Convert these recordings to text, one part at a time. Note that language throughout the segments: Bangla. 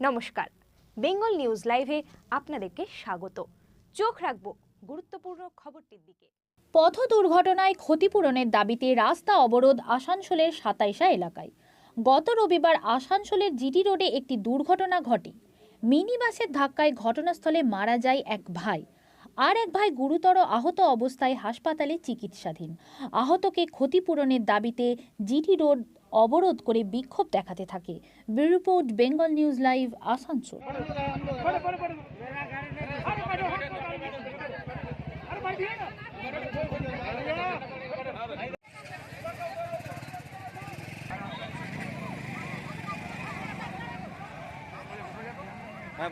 নমস্কার। বেঙ্গল নিউজ লাইভে আপনাদেরকে স্বাগত। চোখ রাখব গুরুত্বপূর্ণ খবরটির দিকে। পথ দুর্ঘটনায় ক্ষতিপূরণের দাবিতে রাস্তা অবরোধ আসানসোলের সাতাইশা এলাকায়। গত রবিবার আসানসোলের জিটি রোডে একটি দুর্ঘটনা ঘটে। মিনি বাসের ধাক্কায় ঘটনাস্থলে মারা যায় এক ভাই। আর এক ভাই গুরুতর আহত অবস্থায় হাসপাতালে চিকিৎসাধীন। আহতকে ক্ষতিপূরণের দাবিতে জিটি রোড অবরোধ করে বিক্ষোভ দেখাতে থাকে। Report Bengal news live Asansol. হ্যাঁ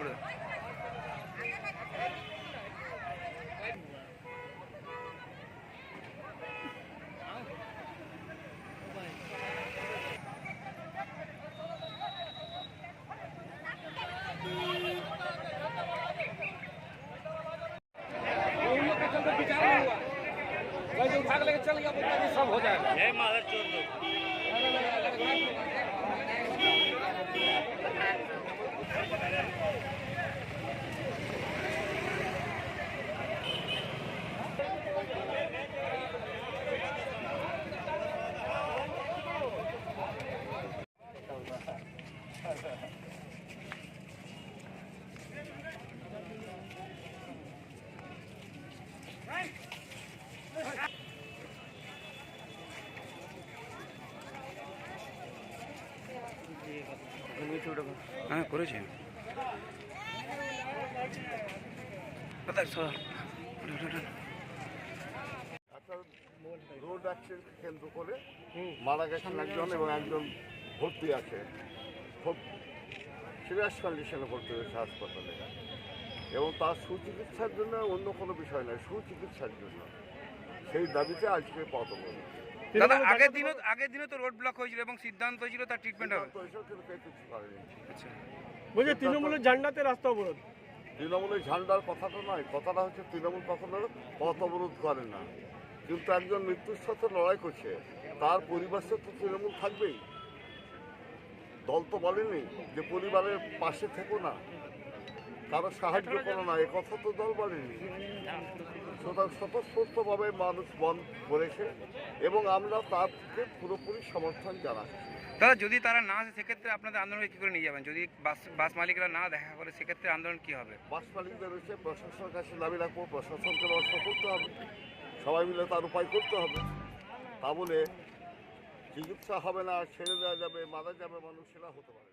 हम भाग लेके चल गया तो तो बोलता कि सब हो जाएगा जय महाराज चोर Right! সর একটা রোড অ্যাক্সিডেন্ট কেন্দ্র করে মারা গেছেন একজন এবং একজন ভর্তি আছে। খুব সিরিয়াস কন্ডিশনে ভর্তি হয়েছে হাসপাতালে। এবং তার সুচিকিৎসার জন্য অন্য কোনো বিষয় নয় সুচিকিৎসার জন্য। সেই দাবিতে আজকে পথ। দাদা আগের দিনও আগের দিনও তো রোড ব্লক হয়েছিল এবং সিদ্ধান্ত হয়েছিল তার ট্রিটমেন্ট হবে। আচ্ছা। বলছে তৃণমূলের ঝান্ডাতে রাস্তা অবরোধ। তৃণমূলের ঝান্ডার কথাটা নয় কথাটা হচ্ছে তৃণমূল কখনো পথ অবরোধ করে না। কিন্তু একজন মৃত্যুর সাথে লড়াই করছে তার পরিবার তো তৃণমূল থাকবেই। দল তো বলেনি যে পরিবারের পাশে থেকো না কারও সাহায্য করো না এ কথা তো দল বলেনি। স্বতঃস্ফূর্তভাবে মানুষ বন্ধ করেছে এবং আমরা তাকে পুরোপুরি সমর্থন জানাচ্ছি। দাদা যদি তারা না আসে সেক্ষেত্রে আপনাদের আন্দোলনকে কী করে নিয়ে যাবেন? যদি বাস বাস মালিকরা না দেখা করে সেক্ষেত্রে আন্দোলন কী হবে? বাস মালিকদের রয়েছে প্রশাসনের কাছে দাবি রাখব প্রশাসনকে ব্যবস্থা করতে হবে। সবাই মিলে তার উপায় করতে হবে। তা বলে চিকিৎসা হবে না ছেড়ে দেওয়া যাবে মারা যাবে মানুষ সেটা হতে পারে।